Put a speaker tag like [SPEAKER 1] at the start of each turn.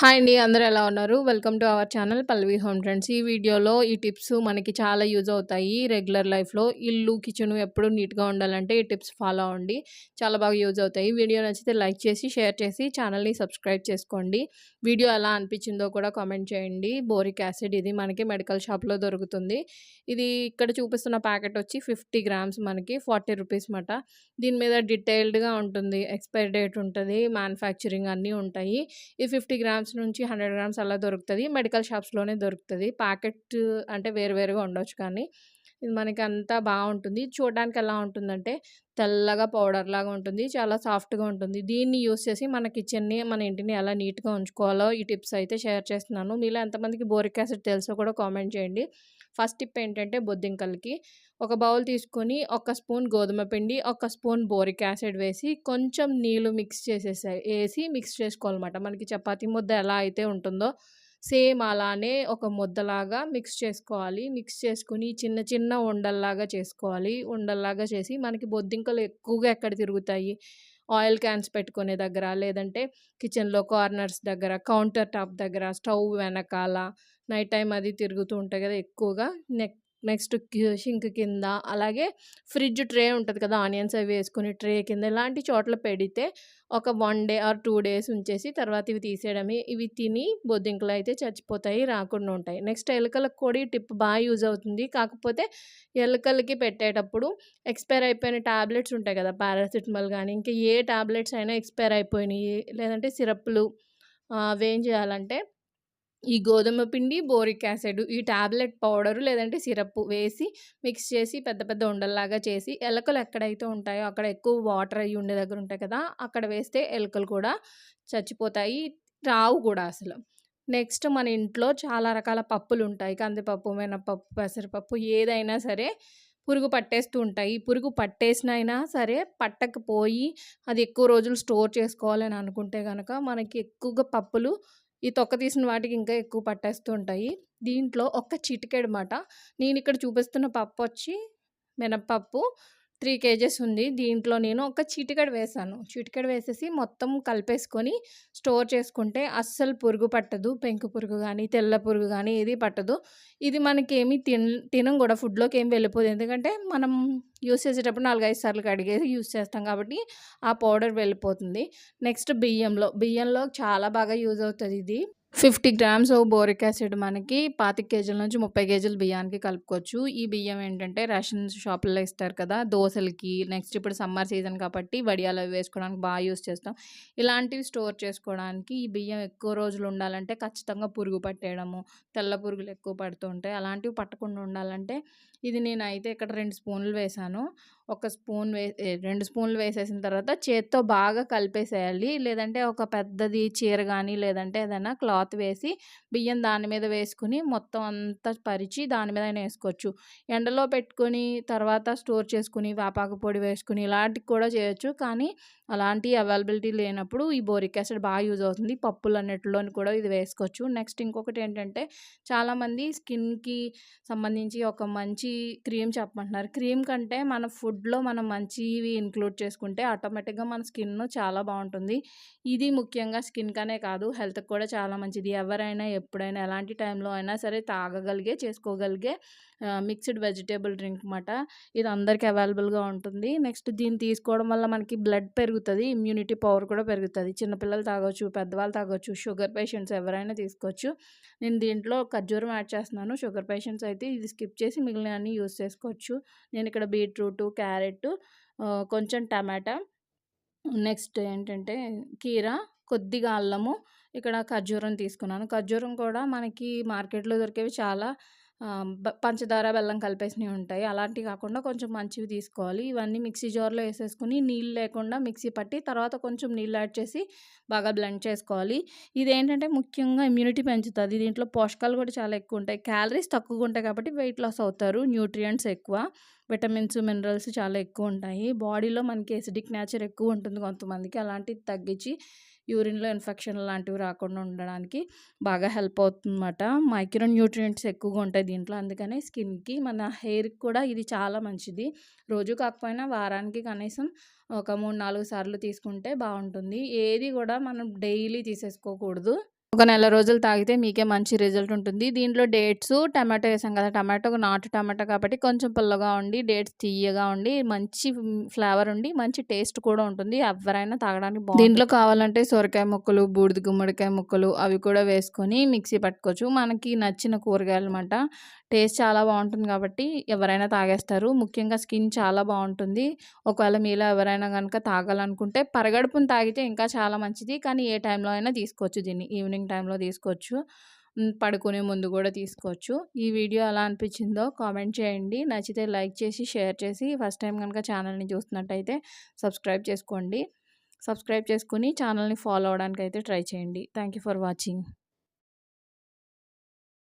[SPEAKER 1] Hi అండి అందరూ ఎలా ఉన్నారు? వెల్కమ్ టు అవర్ ఛానల్ పల్వి హోమ్ ట్రెండ్స్ ఈ వీడియోలో ఈ టిప్స్ మనకి చాలా యూజ్ అవుతాయి. రెగ్యులర్ లైఫ్లో ఇల్లు కిచెన్ ఎప్పుడు నీట్గా ఉండాలంటే ఈ టిప్స్ ఫాలో అవ్వండి. చాలా బాగా యూజ్ అవుతాయి. వీడియో నచ్చితే లైక్ చేసి షేర్ చేసి ఛానల్ని సబ్స్క్రైబ్ చేసుకోండి. వీడియో ఎలా అనిపించిందో కూడా కామెంట్ చేయండి. బోరిక్ యాసిడ్ ఇది మనకి మెడికల్ షాప్లో దొరుకుతుంది. ఇది ఇక్కడ చూపిస్తున్న ప్యాకెట్ వచ్చి ఫిఫ్టీ గ్రామ్స్ మనకి ఫార్టీ రూపీస్ మాట. దీని మీద డీటెయిల్డ్గా ఉంటుంది. ఎక్స్పైరీ డేట్ ఉంటుంది. మ్యానుఫ్యాక్చరింగ్ అన్నీ ఉంటాయి. ఈ ఫిఫ్టీ గ్రామ్స్ నుంచి హండ్రెడ్ గ్రామ్స్ అలా దొరుకుతుంది. మెడికల్ షాప్స్లోనే దొరుకుతుంది. ప్యాకెట్ అంటే వేరు వేరుగా ఉండొచ్చు కానీ ఇది మనకి అంతా బాగుంటుంది. చూడడానికి ఎలా ఉంటుందంటే తెల్లగా పౌడర్ లాగా ఉంటుంది. చాలా సాఫ్ట్గా ఉంటుంది. దీన్ని యూస్ చేసి మన కిచెన్ని మన ఇంటిని ఎలా నీట్గా ఉంచుకోవాలో ఈ టిప్స్ అయితే షేర్ చేస్తున్నాను. మీలో ఎంతమందికి బోరిక్ యాసిడ్ తెలుసో కూడా కామెంట్ చేయండి. ఫస్ట్ టిప్ ఏంటంటే బొద్దింకలకి ఒక బౌల్ తీసుకొని ఒక స్పూన్ గోధుమ పిండి ఒక స్పూన్ బోరిక్ యాసిడ్ వేసి కొంచెం నీళ్ళు మిక్స్ చేసేసాయి వేసి మిక్స్ చేసుకోవాలన్నమాట. మనకి చపాతీ ముద్ద ఎలా అయితే ఉంటుందో సేమ్ అలానే ఒక ముద్దలాగా మిక్స్ చేసుకోవాలి. మిక్స్ చేసుకుని చిన్న చిన్న ఉండల్లాగా చేసుకోవాలి. ఉండల్లాగా చేసి మనకి బొద్దింకలు ఎక్కువగా ఎక్కడ తిరుగుతాయి? ఆయిల్ క్యాన్స్ పెట్టుకునే దగ్గర లేదంటే కిచెన్లో కార్నర్స్ దగ్గర కౌంటర్ టాప్ దగ్గర స్టవ్ వెనకాల నైట్ టైం అది తిరుగుతూ ఉంటాయి కదా ఎక్కువగా. నెక్ నెక్స్ట్ షింక్ కింద అలాగే ఫ్రిడ్జ్ ట్రే ఉంటుంది కదా ఆనియన్స్ అవి వేసుకుని ట్రే కింద ఇలాంటి చోట్ల పెడితే ఒక one day or two days ఉంచేసి తర్వాత ఇవి తీసేయడమే. ఇవి తిని బొద్దింకలు అయితే చచ్చిపోతాయి రాకుండా ఉంటాయి. నెక్స్ట్ ఎలుకలకు కూడా ఈ టిప్ బాగా యూజ్ అవుతుంది. కాకపోతే ఎలుకలకి పెట్టేటప్పుడు ఎక్స్పైర్ అయిపోయిన ట్యాబ్లెట్స్ ఉంటాయి కదా పారాసిటమాల్ కానీ ఇంకా ఏ ట్యాబ్లెట్స్ అయినా ఎక్స్పైర్ అయిపోయినాయి. లేదంటే సిరప్లు అవేం చేయాలంటే ఈ గోధుమ పిండి బోరిక్ యాసిడ్ ఈ టాబ్లెట్ పౌడరు లేదంటే సిరప్ వేసి మిక్స్ చేసి పెద్ద పెద్ద ఉండల్లాగా చేసి ఎలకలు ఎక్కడైతే ఉంటాయో అక్కడ ఎక్కువ వాటర్ అయ్యి ఉండే దగ్గర ఉంటాయి కదా అక్కడ వేస్తే ఎలుకలు కూడా చచ్చిపోతాయి. రావు కూడా అసలు. నెక్స్ట్ మన ఇంట్లో చాలా రకాల పప్పులు ఉంటాయి. కందిపప్పు మినపప్పు పెసరపప్పు ఏదైనా సరే పురుగు పట్టేస్తూ ఉంటాయి. పురుగు పట్టేసినైనా సరే పట్టకపోయి అది ఎక్కువ రోజులు స్టోర్ చేసుకోవాలని అనుకుంటే కనుక మనకి ఎక్కువగా పప్పులు ఈ తొక్క తీసిన వాటికి ఇంకా ఎక్కువ పట్టేస్తూ ఉంటాయి. దీంట్లో ఒక్క చిటికెడు మాట. నేను ఇక్కడ చూపిస్తున్న పప్పు వచ్చి మినప్పప్పు. త్రీ కేజెస్ ఉంది. దీంట్లో నేను ఒక చిటికడ వేసాను. చిటికడ వేసేసి మొత్తం కలిపేసుకొని స్టోర్ చేసుకుంటే అస్సలు పురుగు పట్టదు. పెంకు పురుగు కానీ తెల్ల పురుగు కానీ ఏది పట్టదు. ఇది మనకి ఏమి తిన తినం కూడా. ఫుడ్లోకి ఏమి వెళ్ళిపోదు. ఎందుకంటే మనం యూస్ చేసేటప్పుడు నాలుగైదు సార్లు కడిగేసి యూస్ చేస్తాం కాబట్టి ఆ పౌడర్ వెళ్ళిపోతుంది. నెక్స్ట్ బియ్యంలో బియ్యంలో చాలా బాగా యూజ్ అవుతుంది ఇది. ఫిఫ్టీ గ్రామ్స్ బోరిక్ యాసిడ్ మనకి పాతిక కేజీల నుంచి ముప్పై కేజీల బియ్యానికి కలుపుకోవచ్చు. ఈ బియ్యం ఏంటంటే రేషన్ షాపుల్లో ఇస్తారు కదా దోశలకి నెక్స్ట్ ఇప్పుడు సమ్మర్ సీజన్ కాబట్టి వడియాలు వేసుకోవడానికి బాగా యూస్ చేస్తాం. ఇలాంటివి స్టోర్ చేసుకోవడానికి ఈ బియ్యం ఎక్కువ రోజులు ఉండాలంటే ఖచ్చితంగా పురుగు పట్టేయడము తెల్ల పురుగులు ఎక్కువ పడుతుంటాయి అలాంటివి పట్టకుండా ఉండాలంటే ఇది నేనైతే ఇక్కడ రెండు స్పూన్లు వేసాను. ఒక స్పూన్ వే రెండు స్పూన్లు వేసేసిన తర్వాత చేత్తో బాగా కలిపేసేయాలి. లేదంటే ఒక పెద్దది చీర కానీ లేదంటే ఏదైనా క్లాత్ వేసి బియ్యం దాని మీద వేసుకుని మొత్తం అంతా పరిచి దాని మీద వేసుకోవచ్చు. ఎండలో పెట్టుకొని తర్వాత స్టోర్ చేసుకుని వేపాకు పొడి వేసుకుని ఇలాంటివి కూడా చేయొచ్చు. కానీ అలాంటి అవైలబిలిటీ లేనప్పుడు ఈ బోరిక్ యాసిడ్ బాగా యూజ్ అవుతుంది. పప్పులు అన్నిటిలోని కూడా ఇది వేసుకోవచ్చు. నెక్స్ట్ ఇంకొకటి ఏంటంటే చాలామంది స్కిన్కి సంబంధించి ఒక మంచి క్రీమ్ చెప్పమంటున్నారు. క్రీమ్ కంటే మన ఫుడ్ ఫుడ్లో మనం మంచివి ఇంక్లూడ్ చేసుకుంటే ఆటోమేటిక్గా మన స్కిన్ చాలా బాగుంటుంది. ఇది ముఖ్యంగా స్కిన్కనే కాదు హెల్త్కి కూడా చాలా మంచిది. ఎవరైనా ఎప్పుడైనా ఎలాంటి టైంలో అయినా సరే తాగగలిగే చేసుకోగలిగే మిక్స్డ్ వెజిటేబుల్ డ్రింక్ అనమాట ఇది అందరికీ అవైలబుల్గా ఉంటుంది. నెక్స్ట్ దీన్ని తీసుకోవడం వల్ల మనకి బ్లడ్ పెరుగుతుంది ఇమ్యూనిటీ పవర్ కూడా పెరుగుతుంది. చిన్నపిల్లలు తాగొచ్చు పెద్దవాళ్ళు తాగొచ్చు షుగర్ పేషెంట్స్ ఎవరైనా తీసుకోవచ్చు. నేను దీంట్లో ఖర్జూరం యాడ్ చేస్తున్నాను. షుగర్ పేషెంట్స్ అయితే ఇది స్కిప్ చేసి మిగిలిన అన్ని యూస్ చేసుకోవచ్చు. నేను ఇక్కడ బీట్రూట్ క్యారెట్ కొంచెం టమాటా నెక్స్ట్ ఏంటంటే కీరా కొద్దిగా అల్లము. ఇక్కడ ఖర్జూరం తీసుకున్నాను. ఖర్జూరం కూడా మనకి మార్కెట్లో దొరికేవి చాలా పంచదార బెల్లం కలిపేసినవి ఉంటాయి. అలాంటివి కాకుండా కొంచెం మంచివి తీసుకోవాలి. ఇవన్నీ మిక్సీ జార్లో వేసేసుకుని నీళ్ళు లేకుండా మిక్సీ పట్టి తర్వాత కొంచెం నీళ్ళు యాడ్ చేసి బాగా బ్లెండ్ చేసుకోవాలి. ఇదేంటంటే ముఖ్యంగా ఇమ్యూనిటీ పెంచుతుంది. దీంట్లో పోషకాలు కూడా చాలా ఎక్కువ ఉంటాయి. క్యాలరీస్ తక్కువగా ఉంటాయి కాబట్టి వెయిట్ లాస్ అవుతారు. న్యూట్రియంట్స్ ఎక్కువ. విటమిన్స్ మినరల్స్ చాలా ఎక్కువ ఉంటాయి బాడీలో మనకి ఎసిడిక్ నేచర్ ఎక్కువ ఉంటుంది కొంతమందికి. అలాంటివి తగ్గించి యూరిన్లో ఇన్ఫెక్షన్ లాంటివి రాకుండా ఉండడానికి బాగా హెల్ప్ అవుతుందన్నమాట. మైక్రో న్యూట్రియంట్స్ ఎక్కువగా ఉంటాయి దీంట్లో. అందుకనే స్కిన్కి మన హెయిర్కి కూడా ఇది చాలా మంచిది. రోజు కాకపోయినా వారానికి కనీసం ఒక మూడు నాలుగు సార్లు తీసుకుంటే బాగుంటుంది. ఏది కూడా మనం డైలీ తీసేసుకోకూడదు. ఒక నెల రోజులు తాగితే మీకే మంచి రిజల్ట్ ఉంటుంది. దీంట్లో డేట్స్ టమాటో వేసాం కదా టమాటో నాటు టమాటో కాబట్టి కొంచెం పుల్లగా ఉండి డేట్స్ తీయగా ఉండి మంచి ఫ్లేవర్ ఉండి మంచి టేస్ట్ కూడా ఉంటుంది. ఎవరైనా తాగడానికి దీంట్లో కావాలంటే సొరకాయ ముక్కలు బూడిద గుమ్మడికాయ ముక్కలు అవి కూడా వేసుకొని మిక్సీ పట్టుకోవచ్చు. మనకి నచ్చిన కూరగాయలు అనమాట టేస్ట్ చాలా బాగుంటుంది కాబట్టి ఎవరైనా తాగేస్తారు. ముఖ్యంగా స్కిన్ చాలా బాగుంటుంది. ఒకవేళ మీలో ఎవరైనా కనుక తాగాలనుకుంటే పరగడుపును తాగితే ఇంకా చాలా మంచిది. కానీ ఏ టైంలో అయినా తీసుకోవచ్చు దీన్ని. ఈవినింగ్ టైంలో తీసుకోవచ్చు. పడుకునే ముందు కూడా తీసుకోవచ్చు. ఈ వీడియో ఎలా అనిపించిందో కామెంట్ చేయండి. నచ్చితే లైక్ చేసి షేర్ చేసి ఫస్ట్ టైం కనుక ఛానల్ని చూస్తున్నట్టయితే సబ్స్క్రైబ్ చేసుకోండి. సబ్స్క్రైబ్ చేసుకుని ఛానల్ని ఫాలో అవడానికి అయితే ట్రై చేయండి. Thank for watching.